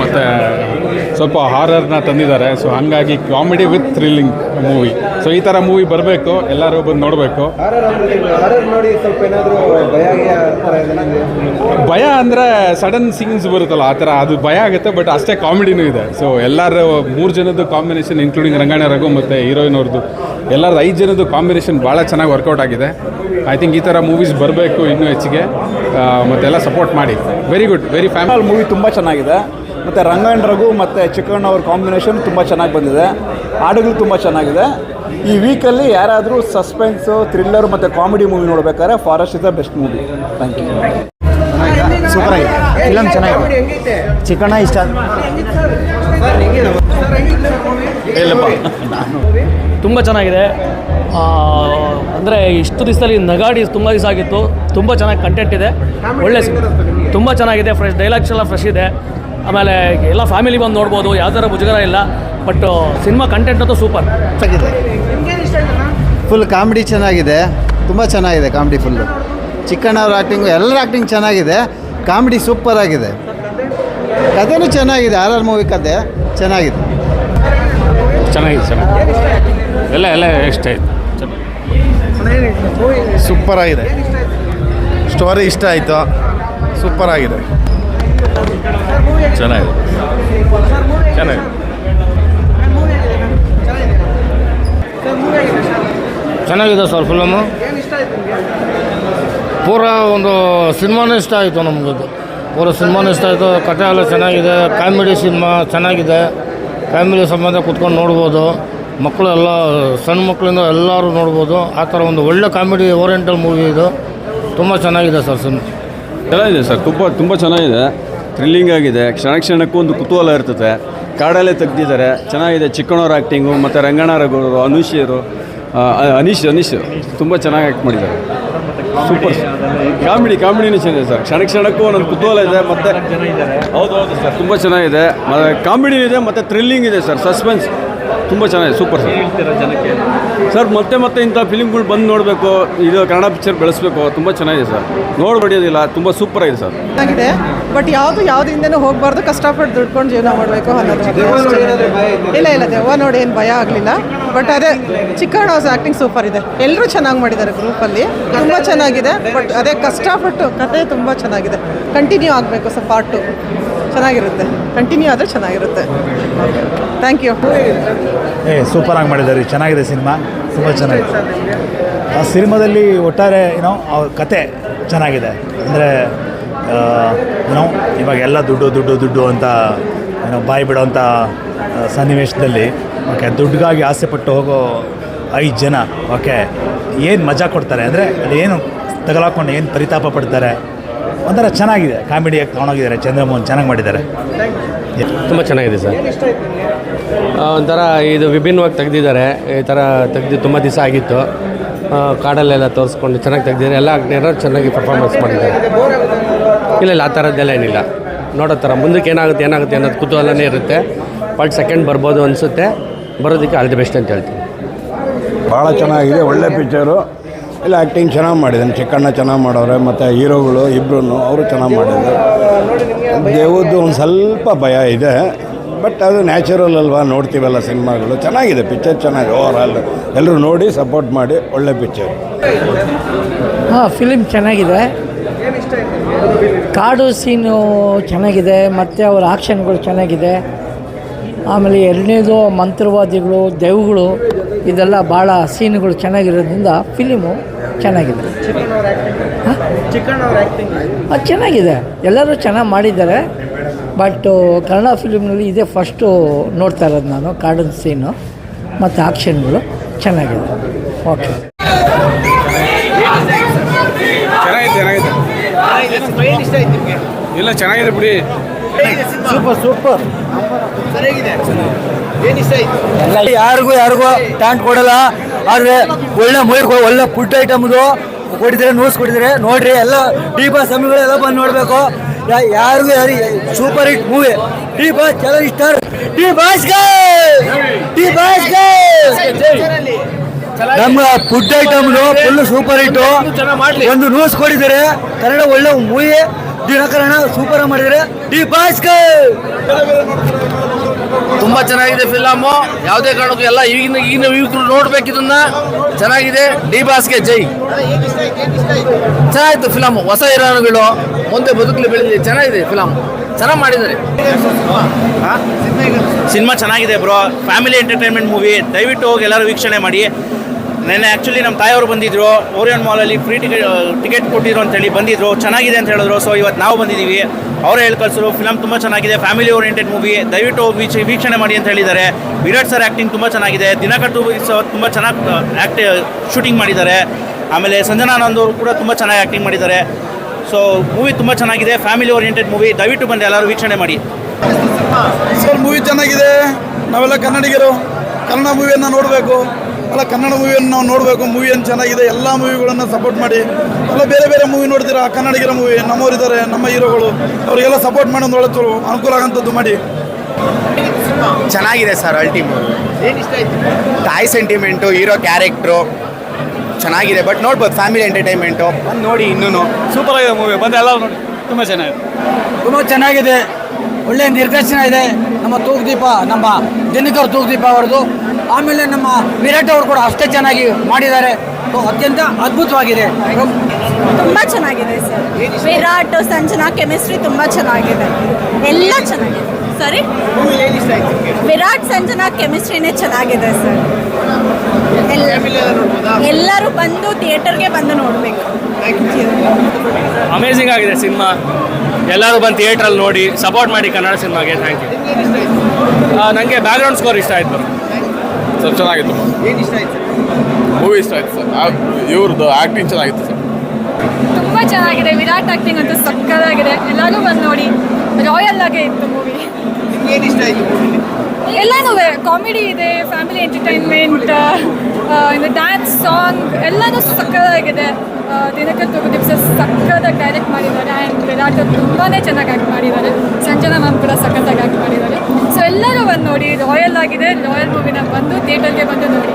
ಮತ್ತು ಸ್ವಲ್ಪ ಹಾರರ್ನ ತಂದಿದ್ದಾರೆ. ಸೊ ಹಂಗಾಗಿ comedy with thrilling movie so ಈ ಥರ ಮೂವಿ ಬರಬೇಕು. ಎಲ್ಲರೂ ಬಂದು ನೋಡಬೇಕು. ಭಯ ಅಂದರೆ ಸಡನ್ ಸೀನ್ಸ್ ಬರುತ್ತಲ್ಲ, ಆ ಥರ ಅದು ಭಯ ಆಗುತ್ತೆ ಬಟ್ ಅಷ್ಟೇ ಕಾಮಿಡಿನೂ ಇದೆ. ಸೊ ಎಲ್ಲರ ಮೂರು ಜನದ್ದು ಕಾಂಬಿನೇಷನ್ ಇನ್ಕ್ಲೂಡಿಂಗ್ ರಂಗಾಯಣ ರಘು ಮತ್ತು ಹೀರೋಯಿನ್ ಅವ್ರದ್ದು ಎಲ್ಲರದ್ದು ಐದು ಜನದ್ದು ಕಾಂಬಿನೇಷನ್ ಭಾಳ ಚೆನ್ನಾಗಿ ವರ್ಕೌಟ್ ಆಗಿದೆ. ಐ ಥಿಂಕ್ ಈ ಥರ ಮೂವೀಸ್ ಬರಬೇಕು ಇನ್ನೂ ಹೆಚ್ಚಿಗೆ. ಮತ್ತೆಲ್ಲ ಸಪೋರ್ಟ್ ಮಾಡಿ. Very good very family movie ತುಂಬ ಚೆನ್ನಾಗಿದೆ. ಮತ್ತು ರಂಗಾಯಣ್ ರಘು ಮತ್ತು ಚಿಕ್ಕಣ್ಣ ಅವ್ರ ಕಾಂಬಿನೇಷನ್ ತುಂಬ ಚೆನ್ನಾಗಿ ಬಂದಿದೆ. ಹಾಡುಗಳು ತುಂಬ ಚೆನ್ನಾಗಿದೆ. ಈ ವೀಕಲ್ಲಿ ಯಾರಾದರೂ ಸಸ್ಪೆನ್ಸು ಥ್ರಿಲ್ಲರ್ ಮತ್ತು ಕಾಮಿಡಿ ಮೂವಿ ನೋಡಬೇಕಾದ್ರೆ forest is the best movie thank you super ಆಗಿದೆ. ಫಿಲಮ್ ಚೆನ್ನಾಗಿದೆ. ಚಿಕ್ಕಣ್ಣ ಇಷ್ಟ. ತುಂಬ ಚೆನ್ನಾಗಿದೆ. ಅಂದರೆ ಇಷ್ಟು ದಿವಸದಲ್ಲಿ ನಗಾಡಿ ತುಂಬ ದಿವಸ ಆಗಿತ್ತು. ತುಂಬ ಚೆನ್ನಾಗಿ ಕಂಟೆಂಟ್ ಇದೆ. ಒಳ್ಳೆ ತುಂಬ ಚೆನ್ನಾಗಿದೆ. ಫ್ರೆಶ್ ಡೈಲಾಗ್ಸ್ ಎಲ್ಲ ಫ್ರೆಶ್ ಇದೆ. ಆಮೇಲೆ ಎಲ್ಲ ಫ್ಯಾಮಿಲಿ ಬಂದು ನೋಡ್ಬೋದು ಯಾವ್ದಾರ ಮುಜುಗರ ಇಲ್ಲ ಬಟ್ ಸಿನಿಮಾ ಕಂಟೆಂಟ್ ಅಂತೂ ಸೂಪರ್ ಚೆನ್ನಾಗಿದೆ. ಫುಲ್ ಕಾಮಿಡಿ ಚೆನ್ನಾಗಿದೆ. ತುಂಬ ಚೆನ್ನಾಗಿದೆ ಕಾಮಿಡಿ ಫುಲ್ಲು ಚಿಕ್ಕಣ್ಣವ್ರ ಆ್ಯಕ್ಟಿಂಗು ಎಲ್ಲರ ಆ್ಯಕ್ಟಿಂಗ್ ಚೆನ್ನಾಗಿದೆ. ಕಾಮಿಡಿ ಸೂಪರ್ ಆಗಿದೆ. ಕಥೆನೂ ಚೆನ್ನಾಗಿದೆ. ಆರ್ ಆರ್ ಮೂವಿ ಕತೆ ಚೆನ್ನಾಗಿದೆ. ಚೆನ್ನಾಗಿದೆ ಚೆನ್ನಾಗಿದೆ. ಎಲ್ಲ ಎಲ್ಲ ಇಷ್ಟ ಆಯಿತು. ಸೂಪರ್ ಆಗಿದೆ. ಸ್ಟೋರಿ ಇಷ್ಟ ಆಯಿತು. ಸೂಪರ್ ಆಗಿದೆ. ಚೆನ್ನಾಗಿದೆ. ಚೆನ್ನಾಗಿದೆ. ಚೆನ್ನಾಗಿದೆ ಸರ್ ಫಿಲಮು ಪೂರ ಒಂದು ಸಿನಿಮಾನೇ ಇಷ್ಟ ಆಯಿತು ನಮಗದು ಪೂರ ಸಿನಿಮಾನೇ ಇಷ್ಟ ಆಯಿತು. ಕಥೆ ಎಲ್ಲ ಚೆನ್ನಾಗಿದೆ. ಕಾಮಿಡಿ ಸಿನಿಮಾ ಚೆನ್ನಾಗಿದೆ. ಫ್ಯಾಮಿಲಿ ಸಂಬಂಧ ಕುತ್ಕೊಂಡು ನೋಡ್ಬೋದು. ಮಕ್ಕಳು ಎಲ್ಲ ಸಣ್ಣ ಮಕ್ಕಳಿಂದ ಎಲ್ಲರೂ ನೋಡ್ಬೋದು. ಆ ಥರ ಒಂದು ಒಳ್ಳೆ ಕಾಮಿಡಿ ಓರಿಯೆಂಟಲ್ ಮೂವಿ ಇದು. ತುಂಬ ಚೆನ್ನಾಗಿದೆ ಸರ್ ಸಿನಿಮಾ. ಚೆನ್ನಾಗಿದೆ ಸರ್. ತುಂಬ ತುಂಬ ಚೆನ್ನಾಗಿದೆ. ಥ್ರಿಲ್ಲಿಂಗ್ ಆಗಿದೆ. ಕ್ಷಣ ಕ್ಷಣಕ್ಕೂ ಒಂದು ಕುತೂಹಲ ಇರ್ತದೆ. ಕಾಡಲ್ಲೇ ತೆಗ್ದಿದ್ದಾರೆ. ಚೆನ್ನಾಗಿದೆ. ಚಿಕ್ಕಣ್ಣವ್ರ ಆ್ಯಕ್ಟಿಂಗು ಮತ್ತು ರಂಗಣ್ಣ ರಘು ಅವರು ಅನುಷಿಯರು ಅನೀಶ್ ಅನೀಶ್ ತುಂಬ ಚೆನ್ನಾಗಿ ಆ್ಯಕ್ಟ್ ಮಾಡಿದ್ದಾರೆ. ಸೂಪರ್ ಕಾಮಿಡಿ, ಕಾಮಿಡಿನೂ ಚೆನ್ನಾಗಿದೆ ಸರ್. ಕ್ಷಣ ಕ್ಷಣಕ್ಕೂ ಒಂದೊಂದು ಕುತೂಹಲ ಇದೆ, ಮತ್ತು ಹೌದು ಹೌದು ಸರ್. ತುಂಬ ಚೆನ್ನಾಗಿದೆ. ಕಾಮಿಡಿ ಇದೆ, ಮತ್ತು ಥ್ರಿಲ್ಲಿಂಗ್ ಇದೆ ಸರ್. ಸಸ್ಪೆನ್ಸ್ ತುಂಬ ಚೆನ್ನಾಗಿದೆ ಸೂಪರ್ ಸರ್. ಸರ್ ಮತ್ತೆ ಮತ್ತೆ ಇಂಥ ಫಿಲಿಮ್ಗಳು ಬಂದು ನೋಡಬೇಕು ಇದು ಕನ್ನಡ ಪಿಕ್ಚರ್ ಬೆಳೆಸಬೇಕು ತುಂಬ ಚೆನ್ನಾಗಿದೆ ಸರ್. ನೋಡ್ಬಿಡಿಯೋದಿಲ್ಲ ತುಂಬ ಸೂಪರ್ ಆಗಿದೆ ಸರ್. ಚೆನ್ನಾಗಿದೆ. ಬಟ್ ಯಾವುದು ಯಾವುದಿಂದನೂ ಹೋಗಬಾರ್ದು ಕಷ್ಟಪಟ್ಟು ದುಡ್ಕೊಂಡು ಜೀವನ ಮಾಡಬೇಕು ಅನ್ನೋದು ನೋಡಿ? ಇಲ್ಲ ಇಲ್ಲ ದೆವ್ವ ನೋಡಿ ಏನು ಭಯ ಆಗಲಿಲ್ಲ. ಬಟ್ ಅದೇ ಚಿಕ್ಕಣ್ಣ ಹೌಸ್ ಆ್ಯಕ್ಟಿಂಗ್ ಸೂಪರ್ ಇದೆ. ಎಲ್ಲರೂ ಚೆನ್ನಾಗಿ ಮಾಡಿದ್ದಾರೆ ಗ್ರೂಪಲ್ಲಿ ತುಂಬ ಚೆನ್ನಾಗಿದೆ. ಬಟ್ ಅದೇ ಕಷ್ಟಪಟ್ಟು ಕತೆ ತುಂಬ ಚೆನ್ನಾಗಿದೆ. ಕಂಟಿನ್ಯೂ ಆಗಬೇಕು ಸರ್ ಪಾರ್ಟ್ ಪಾರ್ಟು ಚೆನ್ನಾಗಿರುತ್ತೆ. ಕಂಟಿನ್ಯೂ ಆದರೆ ಚೆನ್ನಾಗಿರುತ್ತೆ. ಥ್ಯಾಂಕ್ ಯು ಏ ಸೂಪರಾಗಿ ಮಾಡಿದ್ದಾರೆ ಚೆನ್ನಾಗಿದೆ ಸಿನಿಮಾ. ತುಂಬ ಚೆನ್ನಾಗಿದೆ. ಆ ಸಿನಿಮಾದಲ್ಲಿ ಒಟ್ಟಾರೆ ಏನೋ ಅವ್ರ ಕತೆ ಚೆನ್ನಾಗಿದೆ. ಅಂದರೆ ಏನೋ ಇವಾಗ ಎಲ್ಲ ದುಡ್ಡು ದುಡ್ಡು ದುಡ್ಡು ಅಂತ ಏನೋ ಬಾಯಿ ಬಿಡೋವಂಥ ಸನ್ನಿವೇಶದಲ್ಲಿ ಓಕೆ ದುಡ್ಡಿಗಾಗಿ ಆಸೆ ಪಟ್ಟು ಹೋಗೋ ಐದು ಜನ ಓಕೆ ಏನು ಮಜಾ ಕೊಡ್ತಾರೆ? ಅಂದರೆ ಅಲ್ಲಿ ಏನು ತಗಲಾಕೊಂಡು ಏನು ಪರಿತಾಪ ಪಡ್ತಾರೆ? ಒಂಥರ ಚೆನ್ನಾಗಿದೆ. ಕಾಮಿಡಿಯಾಗಿ ತೊಗೊಂಡೋಗಿದ್ದಾರೆ. ಚಂದ್ರಮೋಹನ್ ಚೆನ್ನಾಗಿ ಮಾಡಿದ್ದಾರೆ. ತುಂಬ ಚೆನ್ನಾಗಿದೆ ಸರ್. ಒಂಥರ ಇದು ವಿಭಿನ್ನವಾಗಿ ತೆಗೆದಿದ್ದಾರೆ. ಈ ಥರ ತೆಗೆದು ತುಂಬ ದಿವಸ ಆಗಿತ್ತು. ಆ, ಕಾಡಲ್ಲೆಲ್ಲ ತೋರಿಸ್ಕೊಂಡು ಚೆನ್ನಾಗಿ ತೆಗ್ದಿದ್ದಾರೆ. ಎಲ್ಲ ಆಕ್ಟರ್ ಚೆನ್ನಾಗಿ ಪರ್ಫಾರ್ಮೆನ್ಸ್ ಮಾಡಿದ್ದಾರೆ. ಇಲ್ಲ ಇಲ್ಲ ಆ ಥರದ್ದೆಲ್ಲ ಏನಿಲ್ಲ. ನೋಡೋ ಥರ. ಮುಂದಕ್ಕೆ ಏನಾಗುತ್ತೆ ಏನಾಗುತ್ತೆ ಅನ್ನೋದು ಕುತೂಹಲನೇ ಇರುತ್ತೆ. ಪಾರ್ಟ್ ಸೆಕೆಂಡ್ ಬರ್ಬೋದು ಅನಿಸುತ್ತೆ. ಬರೋದಕ್ಕೆ ಆಲ್ ದಿ ಬೆಸ್ಟ್ ಅಂತ ಹೇಳ್ತೀನಿ. ಭಾಳ ಚೆನ್ನಾಗಿದೆ. ಒಳ್ಳೆ ಪಿಕ್ಚರು ಇಲ್ಲ ಆ್ಯಕ್ಟಿಂಗ್ ಚೆನ್ನಾಗಿ ಮಾಡಿದ್ದಾನೆ ಚಿಕ್ಕಣ್ಣ ಚೆನ್ನಾಗಿ ಮಾಡವ್ರೆ ಮತ್ತು ಹೀರೋಗಳು ಇಬ್ಬರು ಅವರು ಚೆನ್ನಾಗಿ ಮಾಡಿದ್ರು. ದೇವದ್ದು ಒಂದು ಸ್ವಲ್ಪ ಭಯ ಇದೆ ಬಟ್ ಅದು ನ್ಯಾಚುರಲ್ ಅಲ್ವಾ? ನೋಡ್ತೀವಲ್ಲ ಸಿನಿಮಾಗಳು. ಚೆನ್ನಾಗಿದೆ ಪಿಕ್ಚರ್ ಚೆನ್ನಾಗಿ ಓವರ್ ಆಲ್ ಎಲ್ಲರೂ ನೋಡಿ ಸಪೋರ್ಟ್ ಮಾಡಿ, ಒಳ್ಳೆ ಪಿಕ್ಚರ್ ಹಾಂ ಫಿಲಿಮ್ ಚೆನ್ನಾಗಿದೆ. ಕಾಡು ಸೀನು ಚೆನ್ನಾಗಿದೆ, ಮತ್ತು ಅವರ ಆಕ್ಷನ್ಗಳು ಚೆನ್ನಾಗಿದೆ. ಆಮೇಲೆ ಎರಡನೇದು ಮಂತ್ರವಾದಿಗಳು, ದೆವ್ಗಳು, ಇದೆಲ್ಲ ಭಾಳ ಸೀನುಗಳು ಚೆನ್ನಾಗಿರೋದ್ರಿಂದ ಫಿಲಿಮು ಚೆನ್ನಾಗಿದೆ? ಅದು ಚೆನ್ನಾಗಿದೆ. ಎಲ್ಲರೂ ಚೆನ್ನಾಗಿ ಮಾಡಿದ್ದಾರೆ. ಬಟ್ ಕನ್ನಡ ಫಿಲ್ಮ್ನಲ್ಲಿ ಇದೇ ಫಸ್ಟು ನೋಡ್ತಾ ಇರೋದು ನಾನು ಕಾರ್ಡನ್ ಸೀನು ಮತ್ತು ಆಕ್ಷನ್ಗಳು ಚೆನ್ನಾಗಿದೆ. ಓಕೆ ಚೆನ್ನಾಗಿದೆ ಚೆನ್ನಾಗಿದೆ. ಇಲ್ಲ ಚೆನ್ನಾಗಿದೆ ಬಿಡಿ. ಸೂಪರ್ ಸೂಪರ್ ಸರಿಯಾಗಿದೆ. ಯಾರಿಗೂ ಯಾರಿಗೂ ಟ್ಯಾಂಟ್ ಕೊಡಲ್ಲ. ಆದರೆ ಒಳ್ಳೆ ಮೂವಿ ಒಳ್ಳೆ ಫುಡ್ ಐಟಮ್ದು ಕೊಟ್ಟಿದ್ದಾರೆ ನೋಟ್ಸ್ ಕೊಟ್ಟಿದ್ದಾರೆ ನೋಡ್ರಿ, ಎಲ್ಲ ಡಿ ಬಾ ಸಮಯಗಳೆಲ್ಲ ಬಂದು ನೋಡಬೇಕು. ಯಾರಿಗೂ ಯಾರು ಸೂಪರ್ ಹಿಟ್ ಮೂವಿ ಡಿ ಬಾ ಚಲೋ ಸ್ಟಾರ್ ಡಿ ಬಾಸ್ಗೆ ಡಿ ಬಾಸ್ಗೆ ನಮ್ಮ ಫುಡ್ ಐಟಮ್ದು ಫುಲ್ ಸೂಪರ್ ಹಿಟ್ ಒಂದು ನ್ಯೂಸ್ ಕೊಟ್ಟಿದ್ದಾರೆ. ಕನ್ನಡ ಒಳ್ಳೆ ಮೂವಿ ದಿನಕರಣ ಸೂಪರ್ ಮಾಡಿದರೆ ಡಿ ಬಾಸ್ಗೆ ತುಂಬ ಚೆನ್ನಾಗಿದೆ ಫಿಲಮು ಯಾವುದೇ ಕಾರಣಕ್ಕೂ ಎಲ್ಲ ಈಗಿನ ಈಗಿನ ಯುವಕರು ನೋಡ್ಬೇಕು ಇದನ್ನ. ಚೆನ್ನಾಗಿದೆ. ಡಿ ಬಾಸ್ಗೆ ಜೈ. ಚೆನ್ನಾಗಿತ್ತು ಫಿಲಮು ಹೊಸ ಹೀರೋಗಳು ಮುಂದೆ ಬದುಕಲಿ ಬೆಳೆದಿದೆ. ಚೆನ್ನಾಗಿದೆ ಫಿಲಮ್ ಚೆನ್ನಾಗಿ ಮಾಡಿದ್ದಾರೆ. ಸಿನಿಮಾ ಚೆನ್ನಾಗಿದೆ ಬ್ರೋ. ಫ್ಯಾಮಿಲಿ ಎಂಟರ್ಟೈನ್ಮೆಂಟ್ ಮೂವಿ ದಯವಿಟ್ಟು ಹೋಗಿ ಎಲ್ಲರೂ ವೀಕ್ಷಣೆ ಮಾಡಿ. ನೆನ್ನೆ ಆ್ಯಕ್ಚುಲಿ ನಮ್ಮ ತಾಯಿಯವರು ಬಂದಿದ್ರು ಓರಿಯನ್ ಮಾಲಲ್ಲಿ ಫ್ರೀ ಟಿಕೆಟ್ ಟಿಕೆಟ್ ಕೊಟ್ಟಿದ್ರು ಅಂತೇಳಿ ಬಂದಿದ್ರು. ಚೆನ್ನಾಗಿದೆ ಅಂತ ಹೇಳಿದ್ರು. ಸೊ ಇವತ್ತು ನಾವು ಬಂದಿದ್ದೀವಿ. ಅವರೇ ಹೇಳಿ ಕಳಿಸಿದ್ರು ಫಿಲಮ್ ತುಂಬ ಚೆನ್ನಾಗಿದೆ. ಫ್ಯಾಮಿಲಿ ಓರಿಯೆಂಟೆಡ್ ಮೂವಿ ದಯವಿಟ್ಟು ವೀಕ್ಷ, ವೀಕ್ಷಣೆ ಮಾಡಿ ಅಂತ ಹೇಳಿದ್ದಾರೆ. ವಿರಾಟ್ ಸರ್ ಆ್ಯಕ್ಟಿಂಗ್ ತುಂಬ ಚೆನ್ನಾಗಿದೆ. ದಿನಕರ್ ಸರ್ ತುಂಬ ಚೆನ್ನಾಗಿ ಆ್ಯಕ್ಟ್ ಶೂಟಿಂಗ್ ಮಾಡಿದ್ದಾರೆ. ಆಮೇಲೆ ಸಂಜನಾನಂದ್ ಅವರು ಕೂಡ ತುಂಬ ಚೆನ್ನಾಗಿ ಆ್ಯಕ್ಟಿಂಗ್ ಮಾಡಿದ್ದಾರೆ. ಸೊ ಮೂವಿ ತುಂಬ ಚೆನ್ನಾಗಿದೆ. ಫ್ಯಾಮಿಲಿ ಓರಿಯೆಂಟೆಡ್ ಮೂವಿ ದಯವಿಟ್ಟು ಬಂದು ಎಲ್ಲರೂ ವೀಕ್ಷಣೆ ಮಾಡಿ. ಸರ್ ಮೂವಿ ಚೆನ್ನಾಗಿದೆ. ನಾವೆಲ್ಲ ಕನ್ನಡಿಗರು. ಕನ್ನಡ ಮೂವಿಯನ್ನು ನೋಡಬೇಕು. ಅಲ್ಲ ಕನ್ನಡ ಮೂವಿಯನ್ನು ನಾವು ನೋಡಬೇಕು ಮೂವಿಯನ್ನು ಏನು ಚೆನ್ನಾಗಿದೆ ಎಲ್ಲ ಮೂವಿಗಳನ್ನು ಸಪೋರ್ಟ್ ಮಾಡಿ. ಅಲ್ಲ ಬೇರೆ ಬೇರೆ ಮೂವಿ ನೋಡ್ತೀರಾ? ಕನ್ನಡಿಗರ ಮೂವಿ ನಮ್ಮವರಿದ್ದಾರೆ ನಮ್ಮ ಹೀರೋಗಳು ಅವರಿಗೆಲ್ಲ ಸಪೋರ್ಟ್ ಮಾಡಿ ಒಂದು ಒಳ್ಳೆ ಅನುಕೂಲ ಆಗೋಂಥದ್ದು ಮಾಡಿ. ಚೆನ್ನಾಗಿದೆ ಸರ್ ಅಲ್ಟಿಮ್ ತಾಯಿ ಸೆಂಟಿಮೆಂಟು ಹೀರೋ ಕ್ಯಾರೆಕ್ಟ್ರು ಚೆನ್ನಾಗಿದೆ. ಬಟ್ ನೋಡ್ಬೋದು ಫ್ಯಾಮಿಲಿ ಎಂಟರ್ಟೈನ್ಮೆಂಟು ಬಂದು ನೋಡಿ ಇನ್ನೂ ಸೂಪರ್ ಆಗಿದೆ ಮೂವಿ ಬಂದು ಎಲ್ಲ ನೋಡಿ. ತುಂಬ ಚೆನ್ನಾಗಿದೆ. ತುಂಬ ಚೆನ್ನಾಗಿದೆ. ಒಳ್ಳೆಯ ನಿರ್ದೇಶನ ಇದೆ. ನಮ್ಮ ತೂಗುದೀಪ ನಮ್ಮ ದಿನಕರ್ ತೂಗುದೀಪ ಅವರದು ಆಮೇಲೆ ನಮ್ಮ ವಿರಾಟ್ ಅವರು ಕೂಡ ಅಷ್ಟೇ ಚೆನ್ನಾಗಿ ಮಾಡಿದ್ದಾರೆ. ಅತ್ಯಂತ ಅದ್ಭುತವಾಗಿದೆ. ತುಂಬ ಚೆನ್ನಾಗಿದೆ ಸರ್. ವಿರಾಟ್ ಸಂಜನಾ ಕೆಮಿಸ್ಟ್ರಿ ತುಂಬ ಚೆನ್ನಾಗಿದೆ. ಎಲ್ಲ ಚೆನ್ನಾಗಿದೆ. ಸರಿ? ವಿರಾಟ್ ಸಂಜನಾ ಕೆಮಿಸ್ಟ್ರಿನೇ ಚೆನ್ನಾಗಿದೆ ಸರ್. ಎಲ್ಲರೂ ಬಂದು ಥಿಯೇಟರ್ಗೆ ಬಂದು ನೋಡಬೇಕು. ಅಮೇಝಿಂಗ್ ಆಗಿದೆ ಸಿನಿಮಾ. ಎಲ್ಲರೂ ಬಂದು ಥಿಯೇಟ್ರಲ್ಲಿ ನೋಡಿ ಸಪೋರ್ಟ್ ಮಾಡಿ ಕನ್ನಡ ಸಿನಿಮಾಗೆ. ಥ್ಯಾಂಕ್ ಯು ನನಗೆ ಬ್ಯಾಕ್ಗ್ರೌಂಡ್ ಸ್ಕೋರ್ ಇಷ್ಟ ಆಯಿತು. ಸರ್ ಚೆನ್ನಾಗಿತ್ತು. ಮೂವಿ ಇಷ್ಟ ಆಯ್ತು? ಸರ್. ಇವ್ರದ್ದು ಆ್ಯಕ್ಟಿಂಗ್ ಚೆನ್ನಾಗಿತ್ತು ಸರ್. ತುಂಬ ಚೆನ್ನಾಗಿದೆ. ವಿರಾಟ್ ಆಕ್ಟಿಂಗ್ ಅಂತೂ ಸಕ್ಕದಾಗಿದೆ. ಎಲ್ಲರೂ ಬಂದು ನೋಡಿ. ರಾಯಲ್ ಆಗೇ ಇತ್ತು ಮೂವಿ ಎಲ್ಲನೂ ಕಾಮಿಡಿ ಇದೆ ಫ್ಯಾಮಿಲಿ ಎಂಟರ್ಟೈನ್ಮೆಂಟ್ ಇನ್ನು ಡ್ಯಾನ್ಸ್ ಸಾಂಗ್ ಎಲ್ಲನೂ ಸಕ್ಕತ್ತಾಗಿದೆ ಆ, ದಿನಕರ್ ತುಗುದೀಪ್ ಸರ್ ಸಕ್ಕತ್ತಾಗಿ ಡೈರೆಕ್ಟ್ ಮಾಡಿದ್ದಾರೆ. ಆ್ಯಂಡ್ ವಿರಾಟ್ ತುಂಬಾ ಚೆನ್ನಾಗಿ ಆ್ಯಕ್ಟ್ ಮಾಡಿದ್ದಾರೆ. ಸಂಜನಾ ಮ್ಯಾಮ್ ಕೂಡ ಸಖತ್ತಾಗಿ ಆಕ್ಟ್ ಮಾಡಿದ್ದಾರೆ. ಸೊ ಎಲ್ಲರೂ ಬಂದು ನೋಡಿ ರಾಯಲ್ ಆಗಿದೆ ರಾಯಲ್ ಮೂವಿನ ಬಂದು ಥಿಯೇಟರ್ಗೆ ಬಂದು ನೋಡಿ.